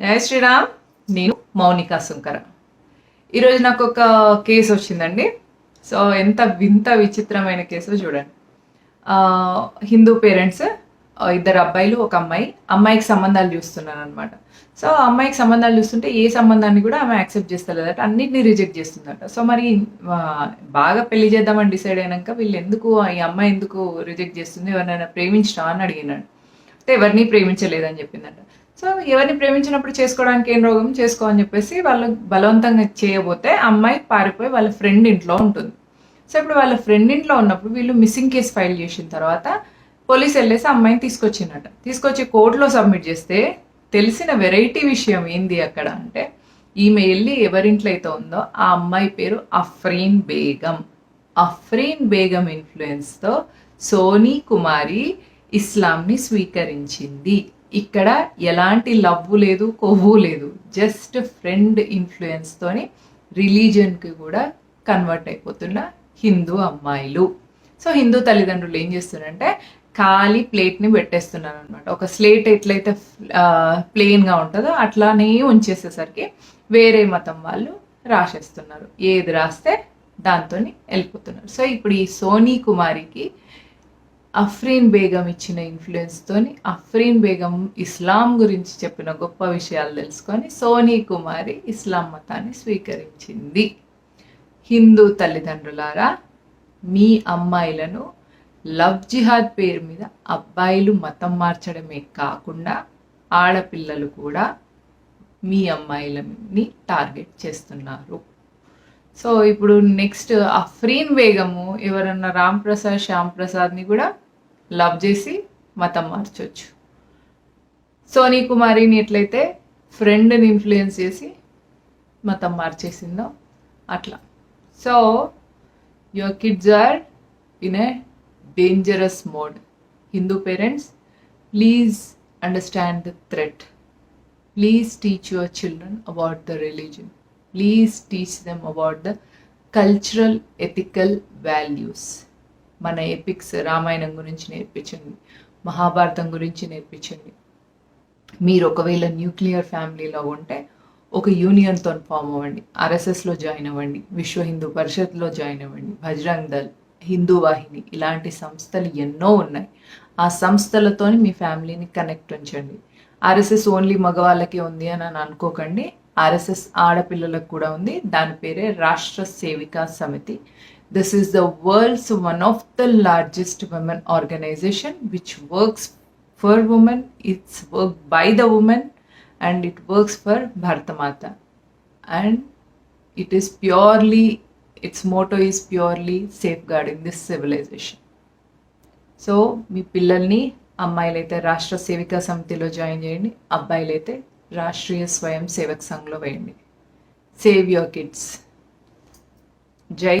జయ శ్రీరామ్ నేను మౌనిక సుంకర ఈరోజు నాకు ఒక కేసు వచ్చిందండి. సో ఎంత వింత విచిత్రమైన కేసు చూడండి. హిందూ పేరెంట్స్ ఇద్దరు అబ్బాయిలు ఒక అమ్మాయి అమ్మాయికి సంబంధాలు చూస్తున్నాను అనమాట సో అమ్మాయికి సంబంధాలు చూస్తుంటే ఏ సంబంధాన్ని కూడా ఆమె యాక్సెప్ట్ చేస్తలేదట అన్నిటిని రిజెక్ట్ చేస్తుందట. సో మరి బాగా పెళ్ళి చేద్దామని డిసైడ్ అయినాక వీళ్ళు ఎందుకు ఈ అమ్మాయి ఎందుకు రిజెక్ట్ చేస్తుంది? ఎవరినైనా ప్రేమించడం అని అడిగినాడు. అంటే ఎవరిని ప్రేమించలేదని చెప్పిందట. సో ఎవరిని ప్రేమించినప్పుడు చేసుకోవడానికి ఏం రోగం? చేసుకో అని చెప్పేసి వాళ్ళు బలవంతంగా చేయబోతే అమ్మాయి పారిపోయి వాళ్ళ ఫ్రెండ్ ఇంట్లో ఉంటుంది. సో ఇప్పుడు వాళ్ళ ఫ్రెండ్ ఇంట్లో ఉన్నప్పుడు వీళ్ళు మిస్సింగ్ కేసు ఫైల్ చేసిన తర్వాత పోలీస్ వెళ్ళేసి అమ్మాయిని తీసుకొచ్చిందట తీసుకొచ్చి కోర్టులో సబ్మిట్ చేస్తే తెలిసిన వెరైటీ విషయం ఏంది అక్కడ అంటే ఈమె వెళ్ళి ఎవరింట్లో అయితే ఉందో ఆ అమ్మాయి పేరు అఫ్రీన్ బేగం. అఫ్రీన్ బేగం ఇన్ఫ్లుయెన్స్తో సోనీ కుమారి ఇస్లాంని స్వీకరించింది. ఇక్కడ ఎలాంటి లవ్వు లేదు కొవ్వు లేదు. జస్ట్ ఫ్రెండ్ ఇన్ఫ్లుయెన్స్తోని రిలీజియన్కి కూడా కన్వర్ట్ అయిపోతున్న హిందూ అమ్మాయిలు. సో హిందూ తల్లిదండ్రులు ఏం చేస్తున్నారంటే ఖాళీ ప్లేట్ని పెట్టేస్తున్నారు అనమాట ఒక స్లేట్ ఎట్లయితే ప్లెయిన్గా ఉంటుందో అట్లానే ఉంచేసేసరికి వేరే మతం వాళ్ళు రాసేస్తున్నారు. ఏది రాస్తే దాంతో వెళ్ళిపోతున్నారు. సో ఇప్పుడు ఈ సోనీ కుమారికి అఫ్రీన్ బేగం ఇచ్చిన ఇన్ఫ్లుయెన్స్తోని అఫ్రీన్ బేగం ఇస్లాం గురించి చెప్పిన గొప్ప విషయాలు తెలుసుకొని సోనీ కుమారి ఇస్లాం మతాన్ని స్వీకరించింది. హిందూ తల్లిదండ్రులారా మీ అమ్మాయిలను లవ్ జిహాద్ పేరు మీద అబ్బాయిలు మతం మార్చడమే కాకుండా ఆడపిల్లలు కూడా మీ అమ్మాయిలని టార్గెట్ చేస్తున్నారు. సో ఇప్పుడు నెక్స్ట్ అఫ్రీన్ బేగము ఎవరన్నా రామ్ ప్రసాద్ శ్యామ్ ప్రసాద్ని కూడా లవ్ చేసి మతం మార్చొచ్చు. సోనీ కుమారిని ఎట్లయితే ఫ్రెండ్ని ఇన్ఫ్లుయెన్స్ చేసి మతం మార్చేసిందో అట్లా. So your kids are in a dangerous mode Hindu parents please understand the threat please teach your children about the religion please teach them about the cultural ethical values మన epics Ramayanam గురించి నేర్పించండి మహాభారతం గురించి నేర్పించండి. మీరు ఒకవేళ న్యూక్లియర్ ఫ్యామిలీలో ఉంటే ఒక యూనియన్తో ఫామ్ అవ్వండి ఆర్ఎస్ఎస్లో జాయిన్ అవ్వండి విశ్వ హిందూ పరిషత్లో జాయిన్ అవ్వండి బజరంగ్ దల్ హిందూ వాహిని ఇలాంటి సంస్థలు ఎన్నో ఉన్నాయి. ఆ సంస్థలతోని మీ ఫ్యామిలీని కనెక్ట్ ఉంచండి. ఆర్ఎస్ఎస్ ఓన్లీ మగవాళ్ళకే ఉంది అని అని అనుకోకండి. ఆర్ఎస్ఎస్ ఆడపిల్లలకు కూడా ఉంది. దాని పేరే Rashtra Sevika Samiti. This is the world's one of the largest women organisation which works for women it's work by the women and it works for Bharatamata and it is purely it's motto is purely safe guarding this civilisation so మీ పిల్లల్ని అమ్మాయిలైతే రాష్ట్ర సేవికా సమితిలో join చేయండి. అబ్బాయిలైతే రాష్ట్రీయ స్వయం సేవక్ సంఘ్లో వేయండి. Save your kids జై